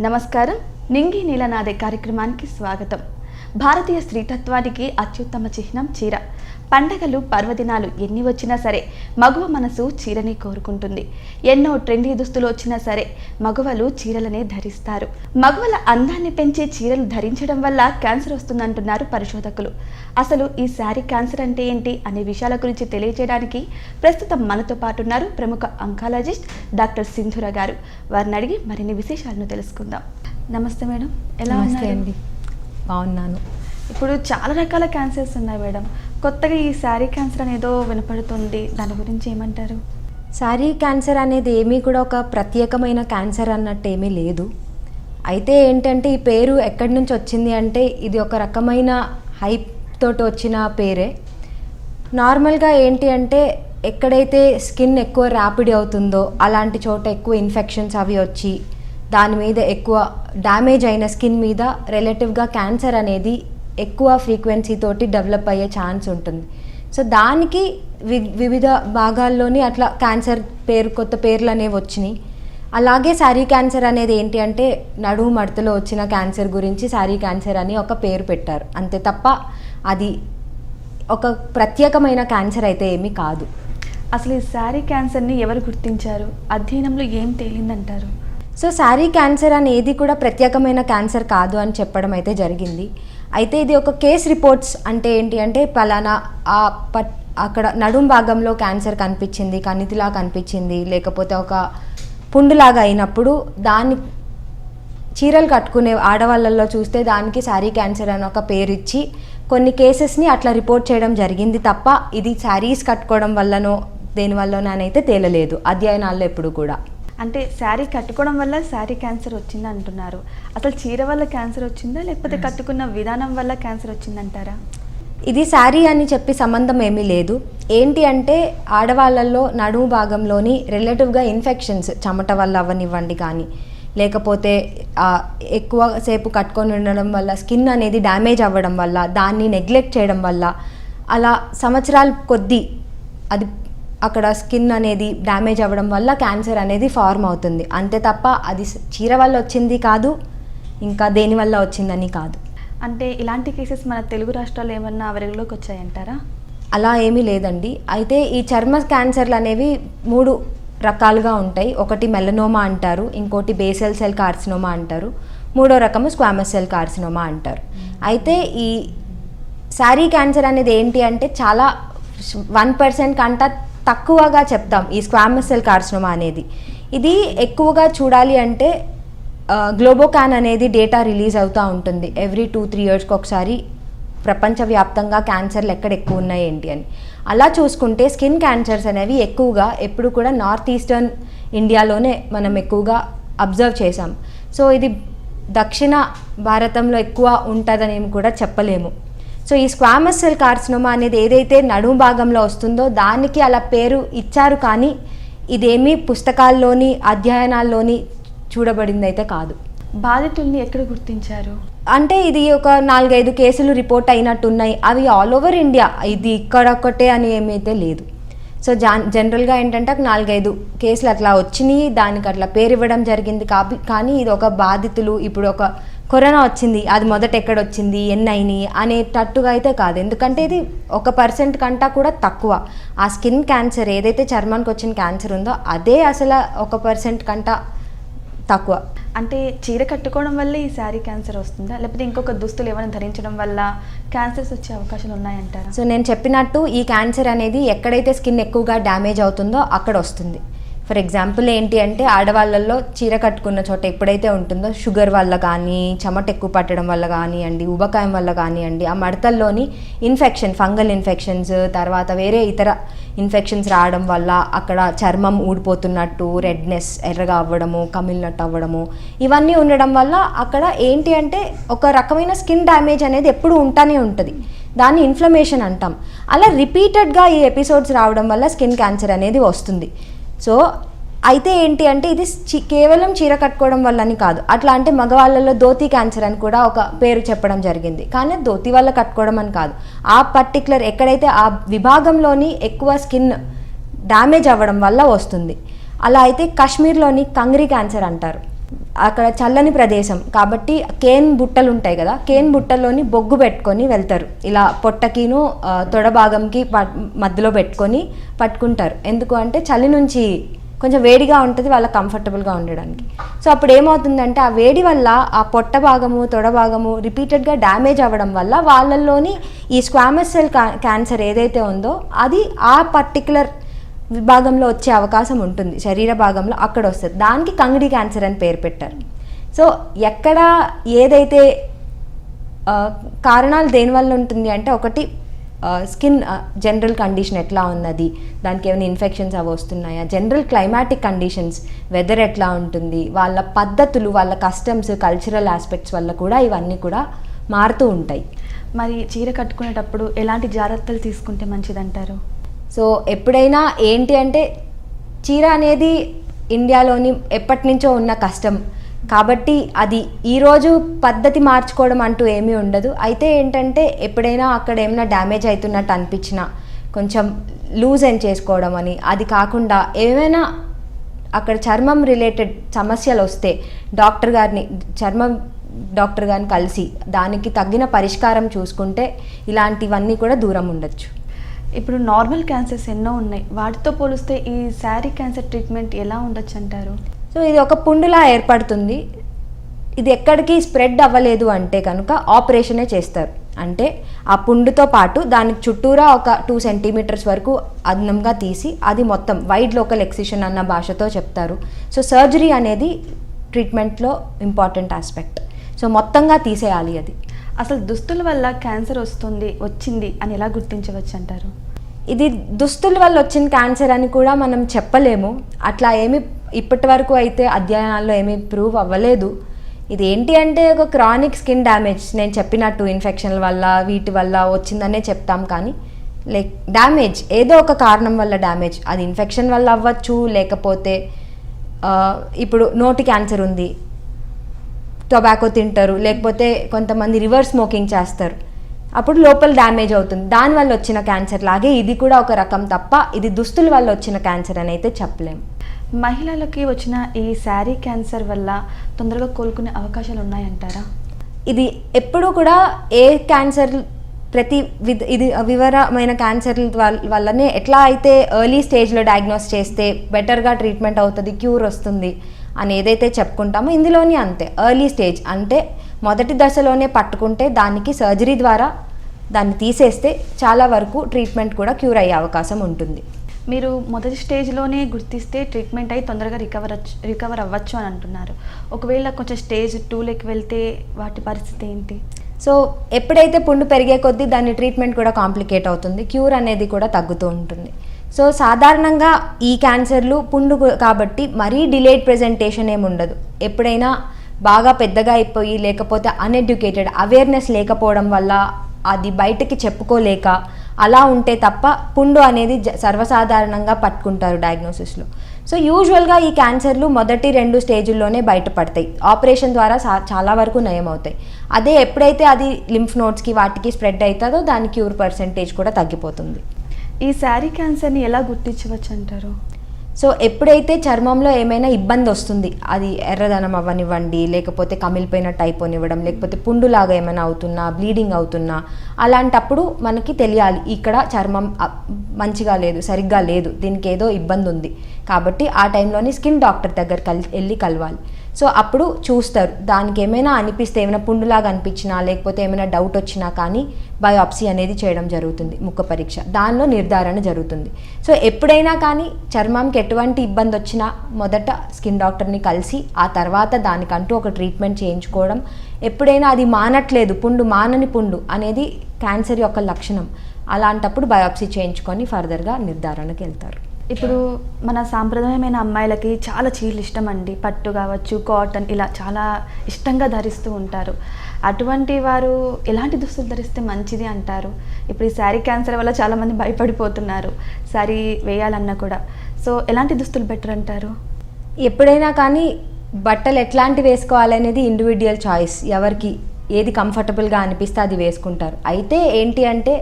నమస్కారం. నింగి నీలనాదే కార్యక్రమానికి స్వాగతం. భారతీయ స్త్రీతత్వానికి అత్యుత్తమ చిహ్నం చీర. పండగలు పర్వదినాలు ఎన్ని వచ్చినా సరే మగువ మనసు చీరని కోరుకుంటుంది. ఎన్నో ట్రెండీ దుస్తులు వచ్చినా సరే మగువలు చీరలనే ధరిస్తారు. మగువల అందాన్ని పెంచే చీరలు ధరించడం వల్ల క్యాన్సర్ వస్తుందంటున్నారు పరిశోధకులు. అసలు ఈ శారీ క్యాన్సర్ అంటే ఏంటి అనే విషయాల గురించి తెలియజేయడానికి ప్రస్తుతం మనతో పాటు ఉన్నారు ప్రముఖ అంకాలజిస్ట్ డాక్టర్ సింధుర గారు. వారిని అడిగి మరిన్ని విశేషాలను తెలుసుకుందాం. నమస్తే మేడం. ఎలా అండి. బాగున్నాను. ఇప్పుడు చాలా రకాల క్యాన్సర్స్ ఉన్నాయి మేడం. కొత్తగా ఈ శారీ క్యాన్సర్ అనేదో వినపడుతుంది. దాని గురించి ఏమంటారు? శారీ క్యాన్సర్ అనేది ఏమీ కూడా ఒక ప్రత్యేకమైన క్యాన్సర్ అన్నట్టు ఏమీ లేదు. అయితే ఏంటంటే ఈ పేరు ఎక్కడి నుంచి వచ్చింది అంటే ఇది ఒక రకమైన హైప్ తోటి వచ్చిన పేరే. నార్మల్గా ఏంటి అంటే ఎక్కడైతే స్కిన్ ఎక్కువ ర్యాపిడ్ అవుతుందో అలాంటి చోట ఎక్కువ ఇన్ఫెక్షన్స్ అవి వచ్చి దాని మీద ఎక్కువ డ్యామేజ్ అయిన స్కిన్ మీద రిలేటివ్గా క్యాన్సర్ అనేది ఎక్కువ ఫ్రీక్వెన్సీ తోటి డెవలప్ అయ్యే ఛాన్స్ ఉంటుంది. సో దానికి వి వివిధ భాగాల్లోని అట్లా క్యాన్సర్ పేరు కొత్త పేర్లు అనేవి వచ్చినాయి. అలాగే శారీ క్యాన్సర్ అనేది ఏంటి అంటే నడుము మడతలో వచ్చిన క్యాన్సర్ గురించి శారీ క్యాన్సర్ అని ఒక పేరు పెట్టారు. అంతే తప్ప అది ఒక ప్రత్యేకమైన క్యాన్సర్ అయితే ఏమీ కాదు. అసలు ఈ శారీ క్యాన్సర్ని ఎవరు గుర్తించారు? అధ్యయనంలో ఏం తేలిందంటారు? సో శారీ క్యాన్సర్ అనేది కూడా ప్రత్యేకమైన క్యాన్సర్ కాదు అని చెప్పడం అయితే జరిగింది. అయితే ఇది ఒక కేస్ రిపోర్ట్స్ అంటే ఏంటి అంటే పలానా ఆ పట్ అక్కడ నడుం భాగంలో క్యాన్సర్ కనిపించింది కణితిలా కనిపించింది లేకపోతే ఒక పుండులాగా అయినప్పుడు దాన్ని చీరలు కట్టుకునే ఆడవాళ్ళల్లో చూస్తే దానికి శారీ క్యాన్సర్ అని ఒక పేరు ఇచ్చి కొన్ని కేసెస్ని అట్లా రిపోర్ట్ చేయడం జరిగింది తప్ప ఇది శారీస్ కట్టుకోవడం వల్లనో దేనివల్లనైతే తేలలేదు అధ్యయనాల్లో ఎప్పుడు కూడా. అంటే శారీ కట్టుకోవడం వల్ల శారీ క్యాన్సర్ వచ్చింది అంటున్నారు. అసలు చీర వల్ల క్యాన్సర్ వచ్చిందా? లేకపోతే కట్టుకున్న విధానం వల్ల క్యాన్సర్ వచ్చిందంటారా ఇది శారీ అని చెప్పి సంబంధం ఏమీ లేదు. ఏంటి అంటే ఆడవాళ్ళల్లో నడుము భాగంలోని రిలేటివ్గా ఇన్ఫెక్షన్స్ చెమట వల్ల అవ్వనివ్వండి కానీ లేకపోతే ఎక్కువ సేపు కట్టుకొని ఉండడం వల్ల స్కిన్ అనేది డ్యామేజ్ అవ్వడం వల్ల దాన్ని నెగ్లెక్ట్ చేయడం వల్ల అలా సంవత్సరాల కొద్దీ అది అక్కడ స్కిన్ అనేది డ్యామేజ్ అవ్వడం వల్ల క్యాన్సర్ అనేది ఫార్మ్ అవుతుంది. అంతే తప్ప అది చీర వల్ల వచ్చింది కాదు ఇంకా దేని వల్ల వచ్చిందని కాదు. అంటే ఇలాంటి కేసెస్ మన తెలుగు రాష్ట్రాల్లో ఏమన్నా వెలుగులోకి వచ్చాయంటారా? అలా ఏమీ లేదండి. అయితే ఈ చర్మ క్యాన్సర్లు అనేవి మూడు రకాలుగా ఉంటాయి. ఒకటి మెలనోమా అంటారు ఇంకోటి బేసల్ సెల్ కార్సినోమా అంటారు మూడో రకము స్క్వామస్ సెల్ కార్సినోమా అంటారు. అయితే ఈ శారీ క్యాన్సర్ అనేది ఏంటి అంటే చాలా వన్ పర్సెంట్ కంట తక్కువగా చెప్తాం ఈ స్క్వామస్ సెల్ కార్సినోమా అనేది. ఇది ఎక్కువగా చూడాలి అంటే గ్లోబోకాన్ అనేది డేటా రిలీజ్ అవుతూ ఉంటుంది. ఎవ్రీ టూ త్రీ ఇయర్స్కి ఒకసారి ప్రపంచవ్యాప్తంగా క్యాన్సర్లు ఎక్కడ ఎక్కువ ఉన్నాయి ఏంటి అని. అలా చూసుకుంటే స్కిన్ క్యాన్సర్స్ అనేవి ఎక్కువగా ఎప్పుడు కూడా నార్త్ ఈస్టర్న్ ఇండియాలోనే మనం ఎక్కువగా అబ్జర్వ్ చేసాం సో ఇది దక్షిణ భారతంలో ఎక్కువ ఉంటుందని కూడా చెప్పలేము. సో ఈ స్క్వామస్ సెల్ కార్సినోమా అనేది ఏదైతే నడుము భాగంలో వస్తుందో దానికి అలా పేరు ఇచ్చారు కానీ ఇదేమీ పుస్తకాల్లోని అధ్యయనాల్లోని చూడబడింది అయితే కాదు. బాధితుల్ని ఎక్కడ గుర్తించారు? అంటే ఇది ఒక నాలుగైదు కేసులు రిపోర్ట్ అయినట్టున్నాయి. అవి ఆల్ ఓవర్ ఇండియా. ఇది ఇక్కడ ఒక్కటే అని ఏమైతే లేదు. సో జాన్ జనరల్గా ఏంటంటే నాలుగైదు కేసులు అట్లా వచ్చినాయి. దానికి అట్లా పేరు ఇవ్వడం జరిగింది కాబట్టి కానీ ఇది ఒక బాధితులు ఇప్పుడు ఒక కరోనా వచ్చింది అది మొదట ఎక్కడ వచ్చింది ఎన్ని అయినాయి అనేటట్టుగా అయితే కాదు. ఎందుకంటే ఇది ఒక పర్సెంట్ కంటా కూడా తక్కువ. ఆ స్కిన్ క్యాన్సర్ ఏదైతే చర్మానికి వచ్చిన క్యాన్సర్ ఉందో అదే అసలు ఒక పర్సెంట్ కంటా తక్కువ. అంటే చీర కట్టుకోవడం వల్ల ఈ శారీ క్యాన్సర్ వస్తుందా? లేకపోతే ఇంకొక దుస్తులు ఏమైనా ధరించడం వల్ల క్యాన్సర్స్ వచ్చే అవకాశాలు ఉన్నాయంటారా? సో నేను చెప్పినట్టు ఈ క్యాన్సర్ అనేది ఎక్కడైతే స్కిన్ ఎక్కువగా డ్యామేజ్ అవుతుందో అక్కడ వస్తుంది. ఫర్ ఎగ్జాంపుల్ ఏంటి అంటే ఆడవాళ్ళల్లో చీర కట్టుకున్న చోట ఎప్పుడైతే ఉంటుందో షుగర్ వల్ల కానీ చెమట ఎక్కువ పట్టడం వల్ల కానివ్వండి ఉబకాయం వల్ల కానివ్వండి ఆ మడతల్లోని ఇన్ఫెక్షన్ ఫంగల్ ఇన్ఫెక్షన్స్ తర్వాత వేరే ఇతర ఇన్ఫెక్షన్స్ రావడం వల్ల అక్కడ చర్మం ఊడిపోతున్నట్టు రెడ్నెస్ ఎర్రగా అవ్వడము కమిలినట్టు అవ్వడము ఇవన్నీ ఉండడం వల్ల అక్కడ ఏంటి అంటే ఒక రకమైన స్కిన్ డ్యామేజ్ అనేది ఎప్పుడు ఉంటానే ఉంటుంది. దాన్ని ఇన్ఫ్లమేషన్ అంటాం. అలా రిపీటెడ్గా ఈ ఎపిసోడ్స్ రావడం వల్ల స్కిన్ క్యాన్సర్ అనేది వస్తుంది. సో అయితే ఏంటి అంటే ఇది కేవలం చీర కట్టుకోవడం వల్ల అని కాదు. అట్లా అంటే మగవాళ్ళలో ధోతి క్యాన్సర్ అని కూడా ఒక పేరు చెప్పడం జరిగింది. కానీ ధోతి వల్ల కట్టుకోవడం అని కాదు. ఆ పర్టికులర్ ఎక్కడైతే ఆ విభాగంలోని ఎక్కువ స్కిన్ డ్యామేజ్ అవ్వడం వల్ల వస్తుంది. అలా అయితే కాశ్మీర్లోని కంగ్రీ క్యాన్సర్ అంటారు. అక్కడ చల్లని ప్రదేశం. కాబట్టి కేన్ బుట్టలు ఉంటాయి కదా కేన్ బుట్టల్లోని బొగ్గు పెట్టుకొని వెళ్తారు. ఇలా పొట్టకిను తొడ భాగంకి మధ్యలో పెట్టుకొని పట్టుకుంటారు. ఎందుకు అంటే చలి నుంచి కొంచెం వేడిగా ఉంటుంది వాళ్ళ కంఫర్టబుల్గా ఉండడానికి. సో అప్పుడు ఏమవుతుందంటే ఆ వేడి వల్ల ఆ పొట్ట భాగము తొడ భాగము రిపీటెడ్గా డ్యామేజ్ అవ్వడం వల్ల వాళ్ళల్లోని ఈ స్క్వామస్ సెల్ క్యాన్సర్ ఏదైతే ఉందో అది ఆ పర్టికులర్ విభాగంలో వచ్చే అవకాశం ఉంటుంది. శరీర భాగంలో అక్కడ వస్తుంది. దానికి కంగిడి క్యాన్సర్ అని పేరు పెట్టారు. సో ఎక్కడ ఏదైతే కారణాలు దేనివల్ల ఉంటుంది అంటే ఒకటి స్కిన్ జనరల్ కండిషన్ ఎట్లా ఉన్నది దానికి ఏమైనా ఇన్ఫెక్షన్స్ అవి వస్తున్నాయా జనరల్ క్లైమాటిక్ కండిషన్స్ వెదర్ ఎట్లా ఉంటుంది వాళ్ళ పద్ధతులు వాళ్ళ కస్టమ్స్ కల్చరల్ ఆస్పెక్ట్స్ వల్ల కూడా ఇవన్నీ కూడా మారుతూ ఉంటాయి. మరి చీర కట్టుకునేటప్పుడు ఎలాంటి జాగ్రత్తలు తీసుకుంటే మంచిదంటారు? సో ఎప్పుడైనా ఏంటి అంటే చీర అనేది ఇండియాలోని ఎప్పటి నుంచో ఉన్న కష్టం. కాబట్టి అది ఈరోజు పద్ధతి మార్చుకోవడం అంటూ ఏమీ ఉండదు. అయితే ఏంటంటే ఎప్పుడైనా అక్కడ ఏమైనా డ్యామేజ్ అవుతున్నట్టు అనిపించినా కొంచెం లూజ్ ఎండ్ చేసుకోవడం అని. అది కాకుండా ఏమైనా అక్కడ చర్మం రిలేటెడ్ సమస్యలు వస్తే డాక్టర్ గారిని చర్మం డాక్టర్ గారిని కలిసి దానికి తగిన పరిష్కారం చూసుకుంటే ఇలాంటివన్నీ కూడా దూరం ఉండొచ్చు. ఇప్పుడు నార్మల్ క్యాన్సర్స్ ఎన్నో ఉన్నాయి. వాటితో పోలిస్తే ఈ శారీ క్యాన్సర్ ట్రీట్మెంట్ ఎలా ఉండొచ్చు అంటారు? సో ఇది ఒక పుండులా ఏర్పడుతుంది. ఇది ఎక్కడికి స్ప్రెడ్ అవ్వలేదు అంటే కనుక ఆపరేషనే చేస్తారు. అంటే ఆ పుండుతో పాటు దానికి చుట్టూరా ఒక టూ సెంటీమీటర్స్ వరకు అదనంగా తీసి అది మొత్తం వైడ్ లోకల్ ఎక్సిషన్ అన్న భాషతో చెప్తారు. సో సర్జరీ అనేది ట్రీట్మెంట్లో ఇంపార్టెంట్ ఆస్పెక్ట్ సో మొత్తంగా తీసేయాలి అది. అసలు దుస్తుల వల్ల క్యాన్సర్ వస్తుంది వచ్చింది అని ఎలా గుర్తించవచ్చు అంటారు? ఇది దుస్తుల వల్ల వచ్చిన క్యాన్సర్ అని కూడా మనం చెప్పలేము. అట్లా ఏమి ఇప్పటి వరకు అయితే అధ్యయనాల్లో ఏమీ ప్రూవ్ అవ్వలేదు. ఇది ఏంటి అంటే ఒక క్రానిక్ స్కిన్ డ్యామేజ్. నేను చెప్పినట్టు ఇన్ఫెక్షన్ల వల్ల వీటి వల్ల వచ్చిందనే చెప్తాం కానీ లైక్ డ్యామేజ్ ఏదో ఒక కారణం వల్ల డ్యామేజ్. అది ఇన్ఫెక్షన్ వల్ల అవ్వచ్చు లేకపోతే ఇప్పుడు నోటి క్యాన్సర్ ఉంది. టొబాకో తింటారు లేకపోతే కొంతమంది రివర్స్ స్మోకింగ్ చేస్తారు. అప్పుడు లోపల డ్యామేజ్ అవుతుంది. దానివల్ల వచ్చిన క్యాన్సర్ లాగే ఇది కూడా ఒక రకం తప్ప ఇది దుస్తుల వల్ల వచ్చిన క్యాన్సర్ అని అయితే చెప్పలేము మహిళలకి వచ్చిన ఈ శారీ క్యాన్సర్ వల్ల తొందరగా కోలుకునే అవకాశాలు ఉన్నాయంటారా? ఇది ఎప్పుడూ కూడా ఏ క్యాన్సర్ ప్రతి విధ ఇది వివరమైన క్యాన్సర్ వల్లనే ఎట్లా అయితే ఎర్లీ స్టేజ్లో డయాగ్నోస్ చేస్తే బెటర్గా ట్రీట్మెంట్ అవుతుంది క్యూర్ వస్తుంది అని ఏదైతే చెప్పుకుంటామో ఇందులోని అంతే. ఎర్లీ స్టేజ్ అంటే మొదటి దశలోనే పట్టుకుంటే దానికి సర్జరీ ద్వారా దాన్ని తీసేస్తే చాలా వరకు ట్రీట్మెంట్ కూడా క్యూర్ అయ్యే అవకాశం ఉంటుంది. మీరు మొదటి స్టేజ్లోనే గుర్తిస్తే ట్రీట్మెంట్ అయి తొందరగా రికవర్ రికవర్ అవ్వచ్చు అని అంటున్నారు. ఒకవేళ కొంచెం స్టేజ్ టూలోకి వెళ్తే వాటి పరిస్థితి ఏంటి? సో ఎప్పుడైతే పుండు పెరిగే కొద్దీ దాని ట్రీట్మెంట్ కూడా కాంప్లికేట్ అవుతుంది. క్యూర్ అనేది కూడా తగ్గుతూ ఉంటుంది. సో సాధారణంగా ఈ క్యాన్సర్లు పుండు కాబట్టి మరీ డిలేడ్ ప్రెజెంటేషన్ ఏమి ఉండదు. ఎప్పుడైనా బాగా పెద్దగా అయిపోయి లేకపోతే అన్ఎడ్యుకేటెడ్ అవేర్నెస్ లేకపోవడం వల్ల అది బయటకి చెప్పుకోలేక అలా ఉంటే తప్ప పుండు అనేది జ- సర్వసాధారణంగా పట్టుకుంటారు డయాగ్నోసిస్లో సో యూజువల్గా ఈ క్యాన్సర్లు మొదటి రెండు స్టేజుల్లోనే బయటపడతాయి. ఆపరేషన్ ద్వారా చాలా వరకు నయం అవుతాయి అదే ఎప్పుడైతే అది లింఫ్ నోట్స్కి వాటికి స్ప్రెడ్ అవుతుందో దాని క్యూర్ పర్సంటేజ్ కూడా తగ్గిపోతుంది. ఈ శారీ క్యాన్సర్ని ఎలా గుర్తించవచ్చు అంటారు సో ఎప్పుడైతే చర్మంలో ఏమైనా ఇబ్బంది వస్తుంది అది ఎర్రదనం అవ్వనివ్వండి లేకపోతే కమిలిపోయిన టైప్ అనివ్వడం లేకపోతే పుండులాగా ఏమైనా అవుతున్నా బ్లీడింగ్ అవుతున్నా అలాంటప్పుడు మనకి తెలియాలి ఇక్కడ చర్మం మంచిగా లేదు సరిగ్గా లేదు దీనికి ఏదో ఇబ్బంది ఉంది. కాబట్టి ఆ టైంలోని స్కిన్ డాక్టర్ దగ్గర కల్ వెళ్ళి కలవాలి. సో అప్పుడు చూస్తారు. దానికి ఏమైనా అనిపిస్తే ఏమైనా పుండులాగా అనిపించినా లేకపోతే ఏమైనా డౌట్ వచ్చినా కానీ బయోప్సీ అనేది చేయడం జరుగుతుంది ముఖ పరీక్ష. దానిలో నిర్ధారణ జరుగుతుంది. సో ఎప్పుడైనా కానీ చర్మంకి ఎటువంటి ఇబ్బంది వచ్చినా మొదట స్కిన్ డాక్టర్ని కలిసి ఆ తర్వాత దానికంటూ ఒక ట్రీట్మెంట్ చేయించుకోవడం. ఎప్పుడైనా అది మానట్లేదు పుండు మానని పుండు అనేది క్యాన్సర్ యొక్క లక్షణం. అలాంటప్పుడు బయోప్సీ చేయించుకొని ఫర్దర్గా నిర్ధారణకు వెళ్తారు. ఇప్పుడు మన సాంప్రదాయమైన అమ్మాయిలకి చాలా చీరలు ఇష్టం అండి పట్టు కావచ్చు కాటన్ ఇలా చాలా ఇష్టంగా ధరిస్తూ ఉంటారు. అటువంటి వారు ఎలాంటి దుస్తులు ధరిస్తే మంచిది అంటారు? ఇప్పుడు ఈ శారీ క్యాన్సర్ వల్ల చాలామంది భయపడిపోతున్నారు. శారీ వేయాలన్నా కూడా. సో ఎలాంటి దుస్తులు బెటర్ అంటారు? ఎప్పుడైనా కానీ బట్టలు ఎట్లాంటి వేసుకోవాలనేది ఇండివిజువల్ చాయిస్ ఎవరికి ఏది కంఫర్టబుల్గా అనిపిస్తే అది వేసుకుంటారు. అయితే ఏంటి అంటే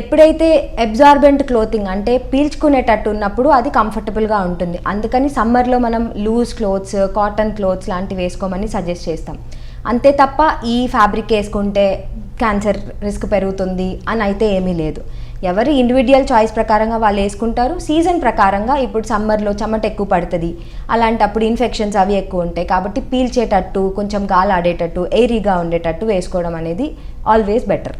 ఎప్పుడైతే అబ్జార్బెంట్ క్లోతింగ్ అంటే పీల్చుకునేటట్టు ఉన్నప్పుడు అది కంఫర్టబుల్గా ఉంటుంది. అందుకని సమ్మర్లో మనం లూజ్ క్లోత్స్ కాటన్ క్లోత్స్ లాంటివి వేసుకోమని సజెస్ట్ చేస్తాం. అంతే తప్ప ఈ ఫ్యాబ్రిక్ వేసుకుంటే క్యాన్సర్ రిస్క్ పెరుగుతుంది అని అయితే ఏమీ లేదు. ఎవరు ఇండివిజువల్ చాయిస్ ప్రకారంగా వాళ్ళు వేసుకుంటారు. సీజన్ ప్రకారంగా ఇప్పుడు సమ్మర్లో చెమట ఎక్కువ పడుతుంది. అలాంటప్పుడు ఇన్ఫెక్షన్స్ అవి ఎక్కువ ఉంటాయి. కాబట్టి పీల్చేటట్టు కొంచెం గాలి ఆడేటట్టు ఎయిరీగా ఉండేటట్టు వేసుకోవడం అనేది ఆల్వేస్ బెటర్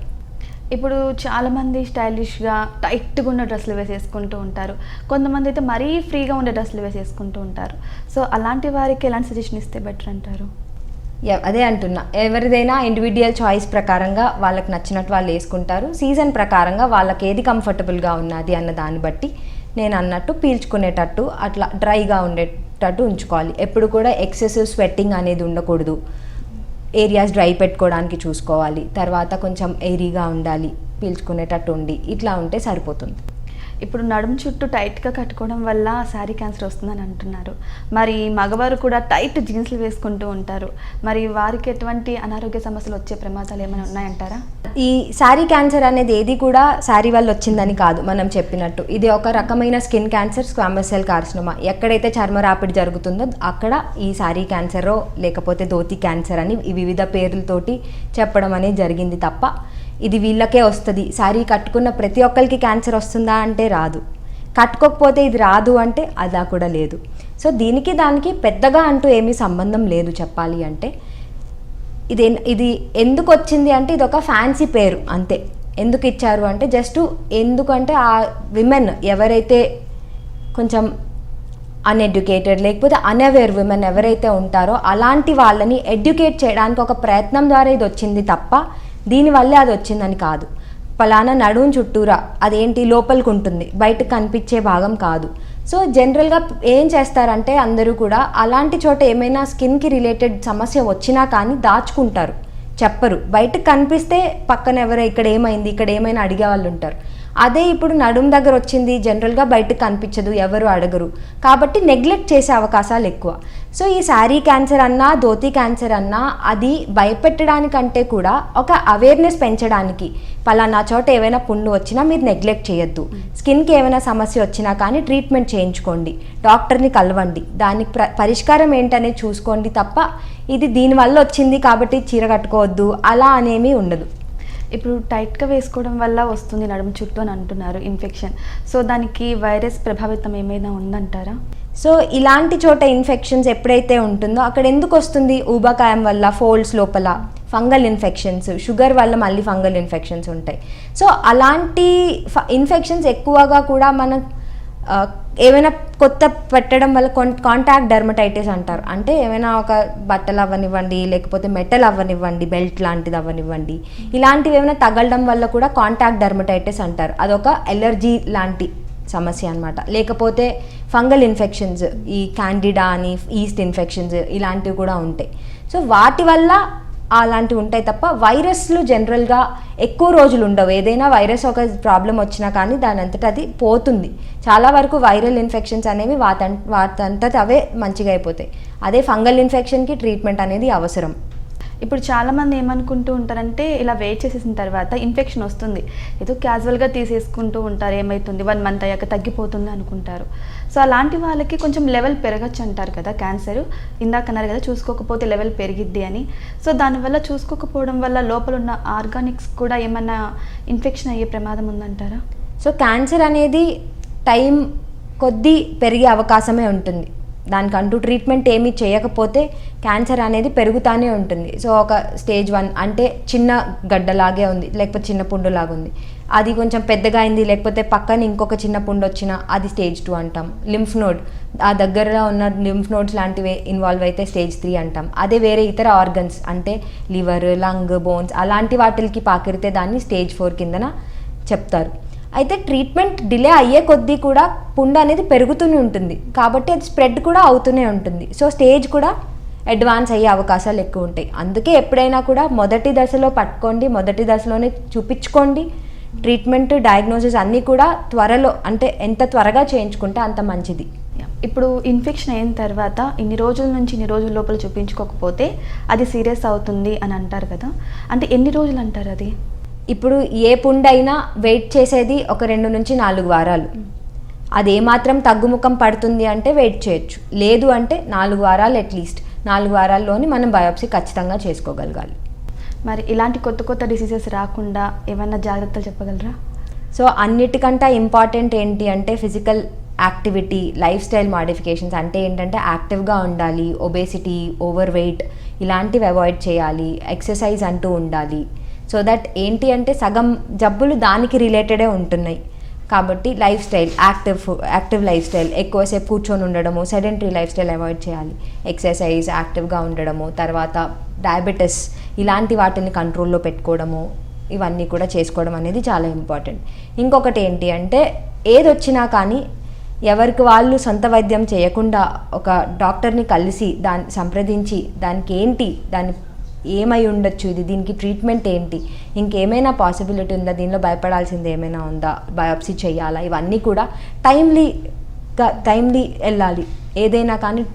ఇప్పుడు చాలామంది స్టైలిష్గా టైట్గా ఉన్న డ్రెస్సులు వేసేసుకుంటూ ఉంటారు. కొంతమంది అయితే మరీ ఫ్రీగా ఉండే డ్రెస్సులు వేసేసుకుంటూ ఉంటారు. సో అలాంటి వారికి ఎలాంటి సజెషన్ ఇస్తే బెటర్ అంటారు? అదే అంటున్నా. ఎవరిదైనా ఇండివిజువల్ చాయిస్ ప్రకారంగా వాళ్ళకి నచ్చినట్టు వాళ్ళు వేసుకుంటారు. సీజన్ ప్రకారంగా వాళ్ళకి ఏది కంఫర్టబుల్గా ఉన్నది అన్న దాన్ని బట్టి నేను అన్నట్టు పీల్చుకునేటట్టు అట్లా డ్రైగా ఉండేటట్టు ఉంచుకోవాలి. ఎప్పుడు కూడా ఎక్సెసివ్ స్వెట్టింగ్ అనేది ఉండకూడదు. ఏరియాస్ డ్రై పెట్టుకోవడానికి చూసుకోవాలి. తర్వాత కొంచెం ఎయిరీగా ఉండాలి. పీల్చుకునేటట్టు ఉండి. ఇట్లా ఉంటే సరిపోతుంది. ఇప్పుడు నడుము చుట్టూ టైట్గా కట్టుకోవడం వల్ల శారీ క్యాన్సర్ వస్తుందని అంటున్నారు. మరి మగవారు కూడా టైట్ జీన్స్లు వేసుకుంటూ ఉంటారు. మరి వారికి ఎటువంటి అనారోగ్య సమస్యలు వచ్చే ప్రమాదాలు ఏమైనా ఉన్నాయంటారా? ఈ శారీ క్యాన్సర్ అనేది ఏది కూడా శారీ వల్ల వచ్చిందని కాదు మనం చెప్పినట్టు. ఇది ఒక రకమైన skin cancer squamous cell carcinoma ఎక్కడైతే చర్మ రాపిడి జరుగుతుందో అక్కడ ఈ శారీ క్యాన్సరో లేకపోతే ధోతి క్యాన్సర్ అని వివిధ పేర్లతోటి చెప్పడం అనేది జరిగింది తప్ప ఇది వీళ్ళకే వస్తుంది. శారీ కట్టుకున్న ప్రతి ఒక్కరికి క్యాన్సర్ వస్తుందా అంటే రాదు. కట్టుకోకపోతే ఇది రాదు అంటే అలా కూడా లేదు. సో దీనికి దానికి పెద్దగా అంటూ ఏమీ సంబంధం లేదు చెప్పాలి అంటే. ఇది ఇది ఎందుకు వచ్చింది అంటే ఇది ఒక ఫ్యాన్సీ పేరు అంతే. ఎందుకు ఇచ్చారు అంటే జస్ట్ ఎందుకంటే ఆ విమెన్ ఎవరైతే కొంచెం అన్ఎడ్యుకేటెడ్ లేకపోతే అన్అవేర్ విమెన్ ఎవరైతే ఉంటారో అలాంటి వాళ్ళని ఎడ్యుకేట్ చేయడానికి ఒక ప్రయత్నం ద్వారా ఇది వచ్చింది తప్ప దీనివల్లే అది వచ్చిందని కాదు. పలానా నడుం చుట్టూరా అదేంటి లోపలికి ఉంటుంది బయటకు కనిపించే భాగం కాదు. సో జనరల్గా ఏం చేస్తారంటే అందరూ కూడా అలాంటి చోట ఏమైనా స్కిన్కి రిలేటెడ్ సమస్య వచ్చినా కానీ దాచుకుంటారు. చెప్పరు. బయటకు కనిపిస్తే పక్కన ఎవరో ఇక్కడ ఏమైంది ఇక్కడ ఏమైనా అడిగే వాళ్ళు ఉంటారు. అదే ఇప్పుడు నడుం దగ్గర వచ్చింది జనరల్గా బయటకు కనిపించదు ఎవరు అడగరు. కాబట్టి నెగ్లెక్ట్ చేసే అవకాశాలు ఎక్కువ. సో ఈ శారీ క్యాన్సర్ అన్నా ధోతి క్యాన్సర్ అన్నా అది భయపెట్టడానికంటే కూడా ఒక అవేర్నెస్ పెంచడానికి పలానా చోట ఏవైనా పుండు వచ్చినా మీరు నెగ్లెక్ట్ చేయొద్దు. స్కిన్కి ఏమైనా సమస్య వచ్చినా కానీ ట్రీట్మెంట్ చేయించుకోండి. డాక్టర్ని కలవండి. దానికి ప్ర పరిష్కారం ఏంటనేది చూసుకోండి తప్ప ఇది దీనివల్ల వచ్చింది కాబట్టి చీర కట్టుకోవద్దు అలా అనేమీ ఉండదు. ఇప్పుడు టైట్గా వేసుకోవడం వల్ల వస్తుంది నడుము చుట్టూ అని అంటున్నారు ఇన్ఫెక్షన్ సో దానికి వైరస్ ప్రభావితం ఏమైనా ఉందంటారా? సో ఇలాంటి చోట ఇన్ఫెక్షన్స్ ఎప్పుడైతే ఉంటుందో అక్కడ ఎందుకు వస్తుంది? ఊబకాయం వల్ల ఫోల్డ్స్ లోపల ఫంగల్ ఇన్ఫెక్షన్స్ షుగర్ వల్ల మళ్ళీ ఫంగల్ ఇన్ఫెక్షన్స్ ఉంటాయి. సో అలాంటి ఇన్ఫెక్షన్స్ ఎక్కువగా కూడా మన ఏమైనా కొత్త పెట్టడం వల్ల కాంటాక్ట్ డర్మటైటిస్ అంటారు. అంటే ఏమైనా ఒక బట్టలు అవ్వనివ్వండి లేకపోతే మెటల్ అవ్వనివ్వండి బెల్ట్ లాంటిది అవ్వనివ్వండి. ఇలాంటివి ఏమైనా తగలడం వల్ల కూడా కాంటాక్ట్ డర్మటైటిస్ అంటారు. అదొక ఎలర్జీ లాంటి సమస్య అనమాట లేకపోతే ఫంగల్ ఇన్ఫెక్షన్స్ ఈ క్యాండిడా అని ఈస్ట్ ఇన్ఫెక్షన్స్ ఇలాంటివి కూడా ఉంటాయి. సో వాటి వల్ల అలాంటివి ఉంటాయి తప్ప వైరస్లు జనరల్గా ఎక్కువ రోజులు ఉండవు. ఏదైనా వైరస్ ఒక ప్రాబ్లం వచ్చినా కానీ దాని అంతటా అది పోతుంది. చాలా వరకు వైరల్ ఇన్ఫెక్షన్స్ అనేవి వాటం వాటంతట అవే మంచిగా అయిపోతాయి. అదే ఫంగల్ ఇన్ఫెక్షన్కి ట్రీట్మెంట్ అనేది అవసరం. ఇప్పుడు చాలామంది ఏమనుకుంటూ ఉంటారంటే ఇలా వెయిట్ చేసేసిన తర్వాత ఇన్ఫెక్షన్ వస్తుంది. ఏదో క్యాజువల్గా తీసేసుకుంటూ ఉంటారు ఏమవుతుంది వన్ మంత్ అయ్యాక తగ్గిపోతుంది అనుకుంటారు. సో అలాంటి వాళ్ళకి కొంచెం లెవెల్ పెరగచ్చు అంటారు కదా క్యాన్సర్. ఇందాక అన్నారు కదా చూసుకోకపోతే లెవెల్ పెరిగిద్ది అని. సో దానివల్ల చూసుకోకపోవడం వల్ల లోపల ఉన్న ఆర్గానిక్స్ కూడా ఏమన్నా ఇన్ఫెక్షన్ అయ్యే ప్రమాదం ఉందంటారా? సో క్యాన్సర్ అనేది టైం కొద్దీ పెరిగే అవకాశమే ఉంటుంది. దానికంటూ ట్రీట్మెంట్ ఏమీ చేయకపోతే క్యాన్సర్ అనేది పెరుగుతానే ఉంటుంది. సో ఒక స్టేజ్ వన్ అంటే చిన్న గడ్డలాగే ఉంది లేకపోతే చిన్న పుండులాగా ఉంది అది కొంచెం పెద్దగా అయింది లేకపోతే పక్కన ఇంకొక చిన్న పుండు వచ్చిన అది స్టేజ్ టూ అంటాం. లింఫ్ నోడ్ ఆ దగ్గరలో ఉన్న లింఫ్ నోడ్స్ లాంటివి ఇన్వాల్వ్ అయితే స్టేజ్ త్రీ అంటాం. అదే వేరే ఇతర ఆర్గన్స్ అంటే లివర్ లంగ్ బోన్స్ అలాంటి వాటికి పాకిరితే దాన్ని స్టేజ్ ఫోర్ కిందన చెప్తారు. అయితే ట్రీట్మెంట్ డిలే అయ్యే కొద్దీ కూడా పుండు అనేది పెరుగుతూనే ఉంటుంది. కాబట్టి అది స్ప్రెడ్ కూడా అవుతూనే ఉంటుంది. సో స్టేజ్ కూడా అడ్వాన్స్ అయ్యే అవకాశాలు ఎక్కువ ఉంటాయి. అందుకే ఎప్పుడైనా కూడా మొదటి దశలో పట్టుకోండి మొదటి దశలోనే చూపించుకోండి. ట్రీట్మెంట్ డయాగ్నోసిస్ అన్నీ కూడా త్వరలో అంటే ఎంత త్వరగా చేయించుకుంటే అంత మంచిది. ఇప్పుడు ఇన్ఫెక్షన్ అయిన తర్వాత ఇన్ని రోజుల నుంచి ఇన్ని రోజుల లోపల చూపించుకోకపోతే అది సీరియస్ అవుతుంది అని అంటారు కదా. అంటే ఎన్ని రోజులు అంటారు అది? ఇప్పుడు ఏ పుండైనా వెయిట్ చేసేది ఒక రెండు నుంచి నాలుగు వారాలు. అది ఏమాత్రం తగ్గుముఖం పడుతుంది అంటే వెయిట్ చేయొచ్చు. లేదు అంటే నాలుగు వారాలు అట్లీస్ట్ నాలుగు వారాల్లోని మనం బయోప్సీ ఖచ్చితంగా చేసుకోగలగాలి. మరి ఇలాంటి కొత్త కొత్త డిసీజెస్ రాకుండా ఏమైనా జాగ్రత్తలు చెప్పగలరా? సో అన్నిటికంటే ఇంపార్టెంట్ ఏంటి అంటే physical activity life style modifications అంటే ఏంటంటే యాక్టివ్గా ఉండాలి ఒబేసిటీ ఓవర్ వెయిట్ ఇలాంటివి అవాయిడ్ చేయాలి ఎక్సర్సైజ్ అంటూ ఉండాలి. సో దట్ ఏంటి అంటే సగం జబ్బులు దానికి రిలేటెడే ఉంటున్నాయి. కాబట్టి life style active active life style ఎక్కువసేపు కూర్చొని ఉండడము సెడెంటరీ లైఫ్ స్టైల్ అవాయిడ్ చేయాలి. ఎక్సర్సైజ్ యాక్టివ్గా ఉండడము తర్వాత డయాబెటీస్ ఇలాంటి వాటిని కంట్రోల్లో పెట్టుకోవడము ఇవన్నీ కూడా చేసుకోవడం అనేది చాలా ఇంపార్టెంట్. ఇంకొకటి ఏంటి అంటే ఏది వచ్చినా కానీ ఎవరికి వాళ్ళు సొంత వైద్యం చేయకుండా ఒక డాక్టర్ని కలిసి దాన్ని సంప్రదించి దానికి ఏంటి దాని ఏమై ఉండొచ్చు? ఇది దీనికి ట్రీట్మెంట్ ఏంటి? ఇంకేమైనా పాసిబిలిటీ ఉందా? దీనిలో భయపడాల్సింది ఏమైనా ఉందా? బయాప్సీ చేయాలా? ఇవన్నీ కూడా టైమ్లీ టైమ్లీ వెళ్ళాలి. ఏదైనా కానీ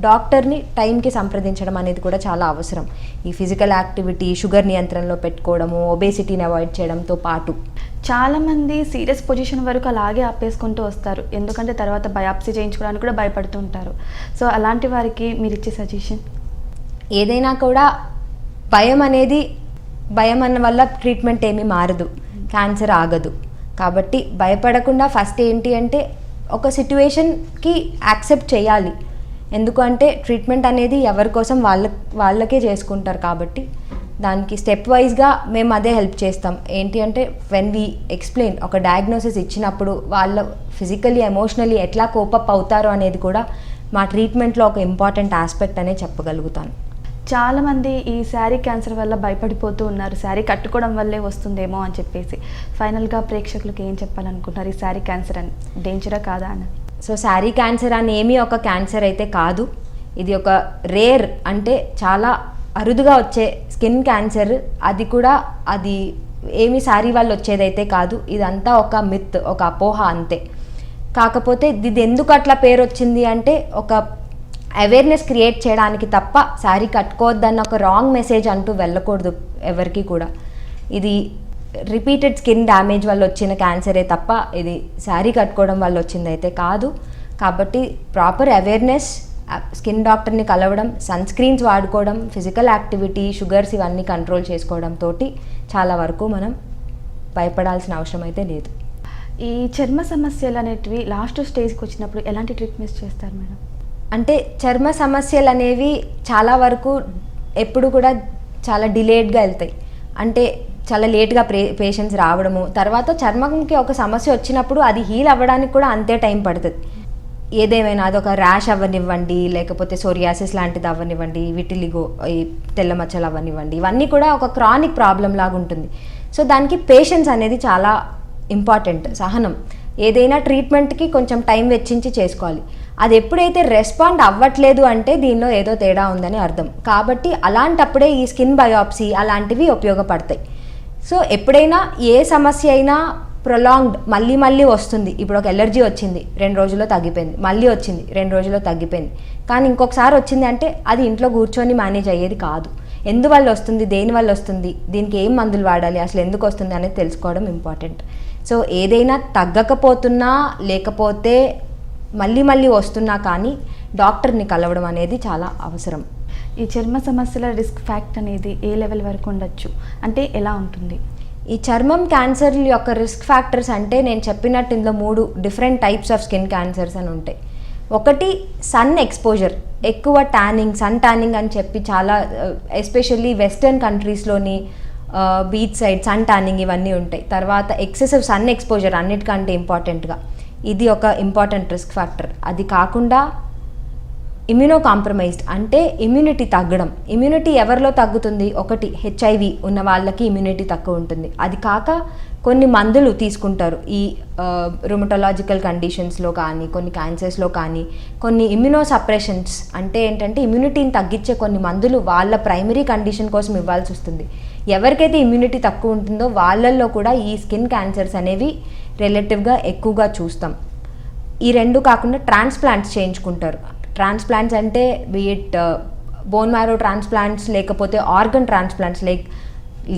డాక్టర్ని టైంకి సంప్రదించడం అనేది కూడా చాలా అవసరం. ఈ ఫిజికల్ యాక్టివిటీ షుగర్ నియంత్రణలో పెట్టుకోవడము ఒబేసిటీని అవాయిడ్ చేయడంతో పాటు. చాలా మంది సీరియస్ పొజిషన్ వరకు అలాగే ఆపేసుకుంటూ వస్తారు. ఎందుకంటే తర్వాత బయాప్సీ చేయించుకోవడానికి కూడా భయపడుతూ ఉంటారు. సో అలాంటి వారికి మీరు ఇచ్చే సజెషన్? ఏదైనా కూడా భయం అనేది భయం అన్న వల్ల ట్రీట్మెంట్ ఏమీ మారదు క్యాన్సర్ ఆగదు. కాబట్టి భయపడకుండా ఫస్ట్ ఏంటి అంటే ఒక సిట్యువేషన్కి యాక్సెప్ట్ చేయాలి. ఎందుకంటే ట్రీట్మెంట్ అనేది ఎవరి కోసం వాళ్ళ వాళ్ళకే చేసుకుంటారు కాబట్టి దానికి స్టెప్ వైజ్గా మేము అదే హెల్ప్ చేస్తాం. ఏంటి అంటే వెన్ వీ ఎక్స్ప్లెయిన్ ఒక డయాగ్నోసిస్ ఇచ్చినప్పుడు వాళ్ళ ఫిజికలీ ఎమోషనలీ ఎట్లా కోపప్ అవుతారో అనేది కూడా మా ట్రీట్మెంట్లో ఒక ఇంపార్టెంట్ ఆస్పెక్ట్ అనే చెప్పగలుగుతాను. చాలామంది ఈ శారీ క్యాన్సర్ వల్ల భయపడిపోతూ ఉన్నారు. శారీ కట్టుకోవడం వల్లే వస్తుందేమో అని చెప్పేసి. ఫైనల్గా ప్రేక్షకులకు ఏం చెప్పాలనుకుంటున్నారు? ఈ శారీ క్యాన్సర్ అని డేంజరా కాదా అని. సో శారీ క్యాన్సర్ అని ఏమీ ఒక క్యాన్సర్ అయితే కాదు. ఇది ఒక రేర్ అంటే చాలా అరుదుగా వచ్చే స్కిన్ క్యాన్సర్. అది కూడా అది ఏమి శారీ వల్ల వచ్చేదైతే కాదు. ఇదంతా ఒక మిత్ ఒక అపోహ అంతే. కాకపోతే ఇది ఎందుకు అట్లా పేరు వచ్చింది అంటే ఒక అవేర్నెస్ క్రియేట్ చేయడానికి తప్ప శారీ కట్టుకోవద్దన్న ఒక రాంగ్ మెసేజ్ అంటూ వెళ్ళకూడదు ఎవరికి కూడా. ఇది రిపీటెడ్ స్కిన్ డ్యామేజ్ వల్ల వచ్చిన క్యాన్సరే తప్ప ఇది శారీ కట్టుకోవడం వల్ల వచ్చిందైతే కాదు. కాబట్టి ప్రాపర్ అవేర్నెస్ స్కిన్ డాక్టర్ని కలవడం సన్ స్క్రీన్స్ వాడుకోవడం ఫిజికల్ యాక్టివిటీ షుగర్స్ ఇవన్నీ కంట్రోల్ చేసుకోవడం తోటి చాలా వరకు మనం భయపడాల్సిన అవసరం అయితే లేదు. ఈ చర్మ సమస్యలు అనేటివి లాస్ట్ స్టేజ్కి వచ్చినప్పుడు ఎలాంటి ట్రీట్మెంట్స్ చేస్తారు మేడం? అంటే చర్మ సమస్యలు అనేవి చాలా వరకు ఎప్పుడు కూడా చాలా డిలేడ్గా వెళ్తాయి. అంటే చాలా లేట్గా ప్రే పేషెంట్స్ రావడము తర్వాత చర్మంకి ఒక సమస్య వచ్చినప్పుడు అది హీల్ అవ్వడానికి కూడా అంతే టైం పడుతుంది. ఏదేమైనా అదొక ర్యాష్ అవ్వనివ్వండి లేకపోతే సోరియాసిస్ లాంటిది అవ్వనివ్వండి విటిలిగో ఈ తెల్ల మచ్చలు అవ్వనివ్వండి ఇవన్నీ కూడా ఒక క్రానిక్ ప్రాబ్లం లాగా ఉంటుంది. సో దానికి పేషెన్స్ అనేది చాలా ఇంపార్టెంట్ సహనం. ఏదైనా ట్రీట్మెంట్కి కొంచెం టైం వెచ్చించి చేసుకోవాలి. అది ఎప్పుడైతే రెస్పాండ్ అవ్వట్లేదు అంటే దీనిలో ఏదో తేడా ఉందని అర్థం. కాబట్టి అలాంటప్పుడే ఈ స్కిన్ బయాప్సీ అలాంటివి ఉపయోగపడతాయి. సో ఎప్పుడైనా ఏ సమస్య అయినా ప్రొలాంగ్డ్ మళ్ళీ మళ్ళీ వస్తుంది. ఇప్పుడు ఒక ఎలర్జీ వచ్చింది రెండు రోజుల్లో తగ్గిపోయింది మళ్ళీ వచ్చింది రెండు రోజుల్లో తగ్గిపోయింది. కానీ ఇంకొకసారి వచ్చింది అంటే అది ఇంట్లో కూర్చొని మేనేజ్ అయ్యేది కాదు. ఎందువల్ల వస్తుంది దేని వల్ల వస్తుంది దీనికి ఏం మందులు వాడాలి అసలు ఎందుకు వస్తుంది అనేది తెలుసుకోవడం ఇంపార్టెంట్ సో ఏదైనా తగ్గకపోతున్నా లేకపోతే మళ్ళీ మళ్ళీ వస్తున్నా కానీ డాక్టర్ని కలవడం అనేది చాలా అవసరం. ఈ చర్మ సమస్యల రిస్క్ ఫ్యాక్ట్ అనేది ఏ లెవెల్ వరకు ఉండొచ్చు? అంటే ఎలా ఉంటుంది? ఈ చర్మం క్యాన్సర్ యొక్క రిస్క్ ఫ్యాక్టర్స్ అంటే నేను చెప్పినట్టు ఇందులో మూడు different types of skin cancers అని ఉంటాయి. ఒకటి సన్ ఎక్స్పోజర్. ఎక్కువ ట్యానింగ్ సన్ ట్యానింగ్ అని చెప్పి చాలా ఎస్పెషల్లీ వెస్టర్న్ కంట్రీస్లోని బీచ్ సైడ్ సన్ ట్యానింగ్ ఇవన్నీ ఉంటాయి. తర్వాత ఎక్సెసివ్ సన్ ఎక్స్పోజర్ అన్నిటికంటే ఇంపార్టెంట్గా. ఇది ఒక ఇంపార్టెంట్ రిస్క్ ఫ్యాక్టర్ అది కాకుండా ఇమ్యూనో కాంప్రమైజ్డ్ అంటే ఇమ్యూనిటీ తగ్గడం. ఇమ్యూనిటీ ఎవరిలో తగ్గుతుంది? ఒకటి హెచ్ఐవి ఉన్న వాళ్ళకి ఇమ్యూనిటీ తక్కువ ఉంటుంది. అది కాక కొన్ని మందులు తీసుకుంటారు. ఈ రుమటలాజికల్ కండిషన్స్లో కానీ కొన్ని క్యాన్సర్స్లో కానీ కొన్ని ఇమ్యూనో సప్రెషన్స్ అంటే ఏంటంటే ఇమ్యూనిటీని తగ్గించే కొన్ని మందులు వాళ్ళ ప్రైమరీ కండిషన్ కోసం ఇవ్వాల్సి వస్తుంది. ఎవరికైతే ఇమ్యూనిటీ తక్కువ ఉంటుందో వాళ్ళల్లో కూడా ఈ స్కిన్ క్యాన్సర్స్ అనేవి రిలేటివ్గా ఎక్కువగా చూస్తాం. ఈ రెండు కాకుండా ట్రాన్స్ప్లాంట్స్ చేయించుకుంటారు. ట్రాన్స్ప్లాంట్స్ అంటే be it bone marrow transplants లేకపోతే ఆర్గన్ ట్రాన్స్ప్లాంట్స్ లైక్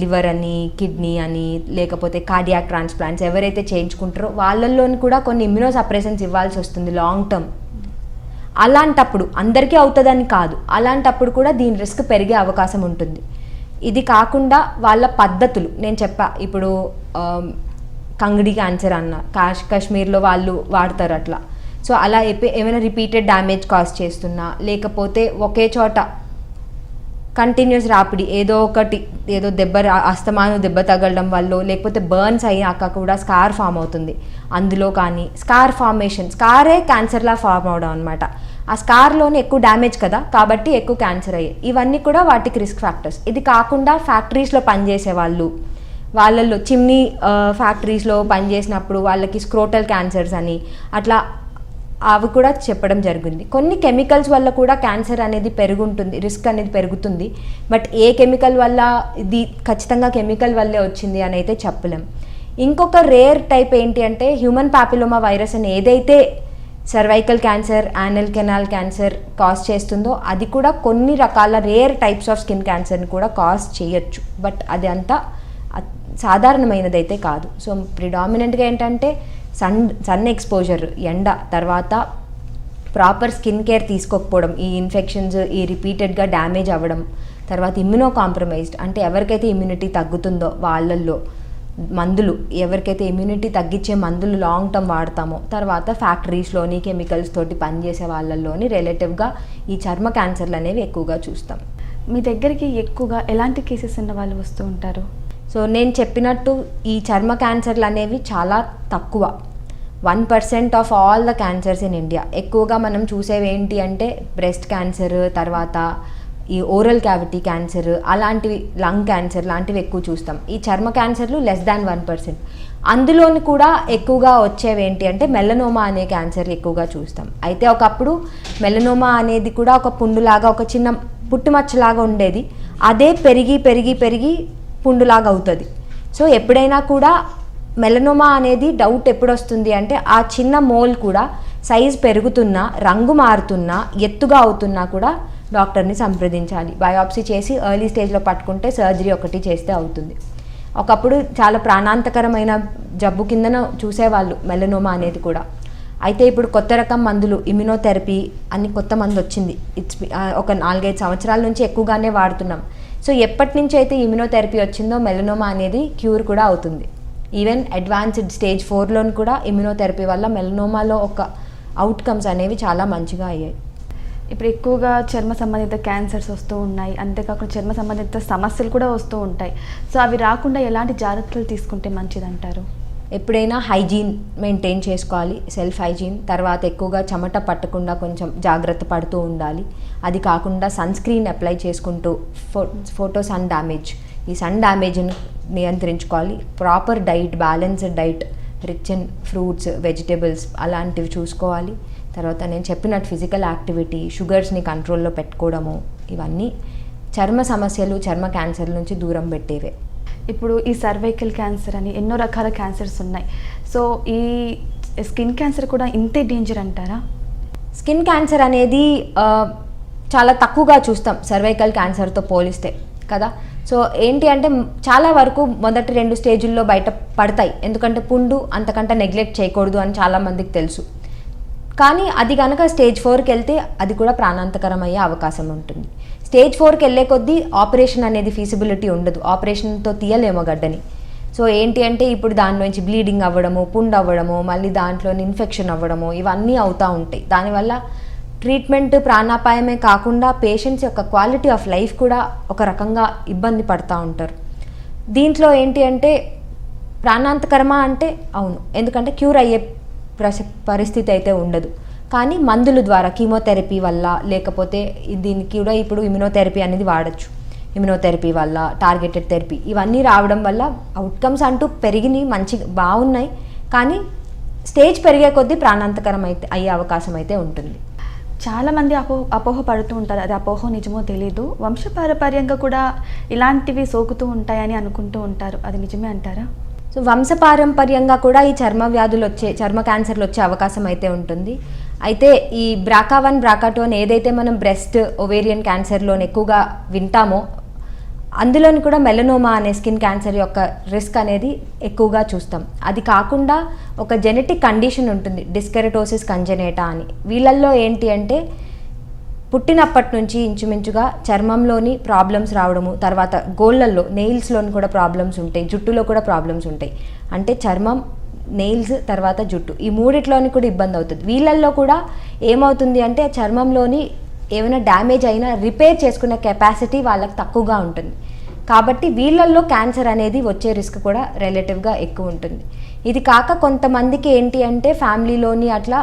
లివర్ అని కిడ్నీ అని లేకపోతే కార్డియాక్ ట్రాన్స్ప్లాంట్స్ ఎవరైతే చేయించుకుంటారో వాళ్ళల్లో కూడా కొన్ని ఇమ్యూనో సప్రెషన్స్ ఇవ్వాల్సి వస్తుంది లాంగ్ టర్మ్ అలాంటప్పుడు అందరికీ అవుతుందని కాదు. అలాంటప్పుడు కూడా దీని రిస్క్ పెరిగే అవకాశం ఉంటుంది. ఇది కాకుండా వాళ్ళ పద్ధతులు. నేను చెప్పా ఇప్పుడు um, కంగడి క్యాన్సర్ అన్న. కాష్ కాశ్మీర్లో వాళ్ళు వాడతారు అట్లా. సో అలా ఏమైనా రిపీటెడ్ డ్యామేజ్ కాజ్ చేస్తున్నా లేకపోతే ఒకే చోట కంటిన్యూస్ రాపిడి ఏదో ఒకటి ఏదో దెబ్బ రా- అస్తమానం దెబ్బ తగలడం వల్ల లేకపోతే బర్న్స్ అయ్యాక కూడా స్కార్ ఫామ్ అవుతుంది. అందులో కానీ స్కార్ ఫార్మేషన్ స్కారే క్యాన్సర్లా ఫామ్ అవడం అనమాట ఆ స్కార్లోనే ఎక్కువ డ్యామేజ్ కదా కాబట్టి ఎక్కువ క్యాన్సర్ అయ్యాయి ఇవన్నీ కూడా వాటికి రిస్క్ ఫ్యాక్టర్స్ ఇది కాకుండా ఫ్యాక్టరీస్లో పనిచేసే వాళ్ళు వాళ్ళల్లో చిమ్నీ ఫ్యాక్టరీస్లో పనిచేసినప్పుడు వాళ్ళకి స్క్రోటల్ క్యాన్సర్స్ అని అట్లా అవి కూడా చెప్పడం జరిగింది. కొన్ని కెమికల్స్ వల్ల కూడా క్యాన్సర్ అనేది పెరుగుంటుంది రిస్క్ అనేది పెరుగుతుంది. బట్ ఏ కెమికల్ వల్ల ఇది ఖచ్చితంగా కెమికల్ వల్లే వచ్చింది అని అయితే చెప్పలేం. ఇంకొక రేర్ టైప్ ఏంటి అంటే హ్యూమన్ పాపిలోమా వైరస్ అని ఏదైతే cervical cancer anal canal cancer cause చేస్తుందో అది కూడా కొన్ని రకాల రేర్ టైప్స్ ఆఫ్ స్కిన్ క్యాన్సర్ని కూడా కాజ్ చేయొచ్చు. బట్ అది అంతా సాధారణమైనదైతే కాదు. సో ప్రిడామినెంట్గా ఏంటంటే సన్ సన్ ఎక్స్పోజర్ ఎండ తర్వాత ప్రాపర్ స్కిన్ కేర్ తీసుకోకపోవడం ఈ ఇన్ఫెక్షన్స్ ఈ రిపీటెడ్గా డ్యామేజ్ అవ్వడం తర్వాత ఇమ్యూనో కాంప్రమైజ్డ్ అంటే ఎవరికైతే ఇమ్యూనిటీ తగ్గుతుందో వాళ్ళల్లో మందులు ఎవరికైతే ఇమ్యూనిటీ తగ్గించే మందులు లాంగ్ టర్మ్ వాడతామో తర్వాత ఫ్యాక్టరీస్లోని కెమికల్స్ తోటి పనిచేసే వాళ్ళల్లోని రిలేటివ్గా ఈ చర్మ క్యాన్సర్లు అనేవి ఎక్కువగా చూస్తాం. మీ దగ్గరికి ఎక్కువగా ఎలాంటి కేసెస్ ఉన్న వాళ్ళు వస్తూ ఉంటారు? సో నేను చెప్పినట్టు ఈ చర్మ క్యాన్సర్లు అనేవి చాలా తక్కువ. One percent of all the cancers in India. ఎక్కువగా మనం చూసేవి ఏంటి అంటే బ్రెస్ట్ క్యాన్సర్ తర్వాత ఈ ఓరల్ క్యావిటీ క్యాన్సర్ అలాంటివి లంగ్ క్యాన్సర్ లాంటివి ఎక్కువ చూస్తాం. ఈ చర్మ క్యాన్సర్లు లెస్ దాన్ వన్ పర్సెంట్. అందులోని కూడా ఎక్కువగా వచ్చేవి ఏంటి అంటే మెలనోమా అనే క్యాన్సర్ ఎక్కువగా చూస్తాం. అయితే ఒకప్పుడు మెలనోమా అనేది కూడా ఒక పుండులాగా ఒక చిన్న పుట్టుమచ్చలాగా ఉండేది. అదే పెరిగి పెరిగి పెరిగి పుండులాగా అవుతుంది. సో ఎప్పుడైనా కూడా మెలనోమా అనేది డౌట్ ఎప్పుడు వస్తుంది అంటే ఆ చిన్న మోల్ కూడా సైజ్ పెరుగుతున్నా రంగు మారుతున్నా ఎత్తుగా అవుతున్నా కూడా డాక్టర్ని సంప్రదించాలి. బయాప్సీ చేసి ఎర్లీ స్టేజ్లో పట్టుకుంటే సర్జరీ ఒకటి చేస్తే అవుతుంది. ఒకప్పుడు చాలా ప్రాణాంతకరమైన జబ్బు కిందన చూసేవాళ్ళు మెలనోమా అనేది కూడా. అయితే ఇప్పుడు కొత్త రకం మందులు ఇమ్యునోథెరపీ అని కొత్త మందు వచ్చింది ఇట్స్ ఒక నాలుగైదు సంవత్సరాల నుంచి ఎక్కువగానే వాడుతున్నాం. సో ఎప్పటి నుంచి అయితే ఇమ్యునోథెరపీ వచ్చిందో మెలనోమా అనేది క్యూర్ కూడా అవుతుంది. ఈవెన్ అడ్వాన్స్డ్ స్టేజ్ ఫోర్లోని కూడా ఇమ్యునోథెరపీ వల్ల మెలనోమాలో ఒక అవుట్కమ్స్ అనేవి చాలా మంచిగా అయ్యాయి. ఇప్పుడు ఎక్కువగా చర్మ సంబంధిత క్యాన్సర్స్ వస్తూ ఉన్నాయి. అంతేకాకుండా చర్మ సంబంధిత సమస్యలు కూడా వస్తూ ఉంటాయి. సో అవి రాకుండా ఎలాంటి జాగ్రత్తలు తీసుకుంటే మంచిదంటారు? ఎప్పుడైనా హైజీన్ మెయింటైన్ చేసుకోవాలి సెల్ఫ్ హైజీన్. తర్వాత ఎక్కువగా చెమట పట్టకుండా కొంచెం జాగ్రత్త పడుతూ ఉండాలి. అది కాకుండా సన్ స్క్రీన్ అప్లై చేసుకుంటూ ఫో ఫోటో సన్ డ్యామేజ్ ఈ సన్ డ్యామేజ్ని నియంత్రించుకోవాలి. Proper diet balanced diet rich and fruits vegetables అలాంటివి చూసుకోవాలి. తర్వాత నేను చెప్పినట్టు ఫిజికల్ యాక్టివిటీ షుగర్స్ని కంట్రోల్లో పెట్టుకోవడము ఇవన్నీ చర్మ సమస్యలు చర్మ క్యాన్సర్ నుంచి దూరం పెట్టేవే. ఇప్పుడు ఈ సర్వైకల్ క్యాన్సర్ అని ఎన్నో రకాల క్యాన్సర్స్ ఉన్నాయి. సో ఈ స్కిన్ క్యాన్సర్ కూడా ఇంతే డేంజర్ అంటారా? స్కిన్ క్యాన్సర్ అనేది చాలా తక్కువగా చూస్తాం సర్వైకల్ క్యాన్సర్తో పోలిస్తే కదా? సో ఏంటి అంటే చాలా వరకు మొదటి రెండు స్టేజుల్లో బయట పడతాయి. ఎందుకంటే పుండు అంతకంటే నెగ్లెక్ట్ చేయకూడదు అని చాలా మందికి తెలుసు. కానీ అది కనుక స్టేజ్ ఫోర్కి వెళ్తే అది కూడా ప్రాణాంతకరమయ్యే అవకాశం ఉంటుంది. స్టేజ్ ఫోర్కి వెళ్ళే కొద్దీ ఆపరేషన్ అనేది ఫీజిబిలిటీ ఉండదు. ఆపరేషన్తో తీయలేమో గడ్డని. సో ఏంటి అంటే ఇప్పుడు దానిలోంచి బ్లీడింగ్ అవ్వడము పుండు అవ్వడము మళ్ళీ దాంట్లోని ఇన్ఫెక్షన్ అవ్వడము ఇవన్నీ అవుతూ ఉంటాయి. దానివల్ల ట్రీట్మెంట్ ప్రాణాపాయమే కాకుండా పేషెంట్స్ యొక్క క్వాలిటీ ఆఫ్ లైఫ్ కూడా ఒక రకంగా ఇబ్బంది పడుతూ ఉంటారు. దీంట్లో ఏంటి అంటే ప్రాణాంతకరమా అంటే అవును. ఎందుకంటే క్యూర్ అయ్యే ప్రస పరిస్థితి అయితే ఉండదు. కానీ మందుల ద్వారా కీమోథెరపీ వల్ల లేకపోతే దీనికి కూడా ఇప్పుడు ఇమ్యునోథెరపీ అనేది వాడచ్చు. ఇమ్యునోథెరపీ వల్ల టార్గెటెడ్ థెరపీ ఇవన్నీ రావడం వల్ల అవుట్కమ్స్ అంటూ పెరిగినాయి మంచి బాగున్నాయి. కానీ స్టేజ్ పెరిగే కొద్దీ ప్రాణాంతకరం అయితే అయ్యే అవకాశం అయితే ఉంటుంది. చాలా మంది అపో అపోహ పడుతూ ఉంటారు. అది అపోహ నిజమో తెలీదు. వంశపారపర్యంగా కూడా ఇలాంటివి సోకుతూ ఉంటాయని అనుకుంటూ ఉంటారు. అది నిజమే అంటారా? సో వంశపారంపర్యంగా కూడా ఈ చర్మ వ్యాధులు వచ్చే చర్మ క్యాన్సర్లు వచ్చే అవకాశం అయితే ఉంటుంది. అయితే ఈ బ్రాకా వన్ బ్రాకా టూ అని ఏదైతే మనం బ్రెస్ట్ ఒవేరియన్ క్యాన్సర్లోని ఎక్కువగా వింటామో అందులోని కూడా మెలనోమా అనే స్కిన్ క్యాన్సర్ యొక్క రిస్క్ అనేది ఎక్కువగా చూస్తాం. అది కాకుండా ఒక జెనెటిక్ కండిషన్ ఉంటుంది డిస్కెరటోసిస్ కంజనేటా అని. వీళ్ళల్లో ఏంటి అంటే పుట్టినప్పటి నుంచి ఇంచుమించుగా చర్మంలోని ప్రాబ్లమ్స్ రావడము తర్వాత గోళ్ళల్లో నెయిల్స్లోని కూడా ప్రాబ్లమ్స్ ఉంటాయి జుట్టులో కూడా ప్రాబ్లమ్స్ ఉంటాయి. అంటే చర్మం నెయిల్స్ తర్వాత జుట్టు. ఈ మూడిట్లోని కూడా ఇబ్బంది అవుతుంది. వీళ్ళల్లో కూడా ఏమవుతుంది అంటే చర్మంలోని ఏమైనా డ్యామేజ్ అయినా రిపేర్ చేసుకునే కెపాసిటీ వాళ్ళకి తక్కువగా ఉంటుంది. కాబట్టి వీళ్ళల్లో క్యాన్సర్ అనేది వచ్చే రిస్క్ కూడా రిలేటివ్గా ఎక్కువ ఉంటుంది. ఇది కాక కొంతమందికి ఏంటి అంటే ఫ్యామిలీలోని అట్లా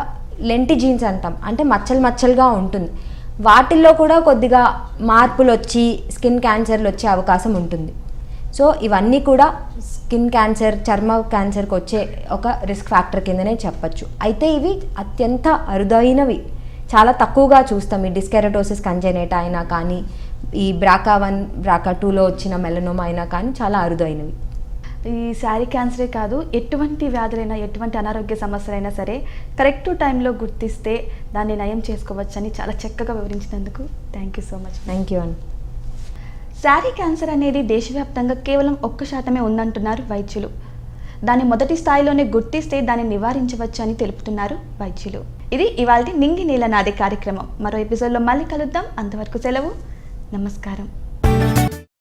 లెంటి జీన్స్ అంటాం. అంటే మచ్చలు మచ్చలుగా ఉంటుంది. వాటిల్లో కూడా కొద్దిగా మార్పులు వచ్చి స్కిన్ క్యాన్సర్లు వచ్చే అవకాశం ఉంటుంది. సో ఇవన్నీ కూడా స్కిన్ క్యాన్సర్ చర్మ క్యాన్సర్కి వచ్చే ఒక రిస్క్ ఫ్యాక్టర్ కిందనే చెప్పచ్చు. అయితే ఇవి అత్యంత అరుదైనవి. చాలా తక్కువగా చూస్తాం. ఈ డిస్కెరటోసిస్ కంజెనేటా అయినా కానీ ఈ బ్రాకా వన్ బ్రాకా టూలో వచ్చిన మెలనోమా అయినా కానీ చాలా అరుదైనవి. ఈ శారీ క్యాన్సరే కాదు ఎటువంటి వ్యాధులైనా ఎటువంటి అనారోగ్య సమస్యలైనా సరే కరెక్ట్ టైంలో గుర్తిస్తే దాన్ని నయం చేసుకోవచ్చని చాలా చక్కగా వివరించినందుకు thank you so much. Thank you అండి. శారీ క్యాన్సర్ అనేది దేశవ్యాప్తంగా కేవలం ఒక్క శాతమే ఉందంటున్నారు వైద్యులు. దాన్ని మొదటి స్థాయిలోనే గుర్తిస్తే దాన్ని నివారించవచ్చు అని తెలుపుతున్నారు వైద్యులు. ఇది ఇవాళ నింగి నీల నాది కార్యక్రమం. మరో ఎపిసోడ్లో మళ్ళీ కలుద్దాం. అంతవరకు సెలవు. నమస్కారం.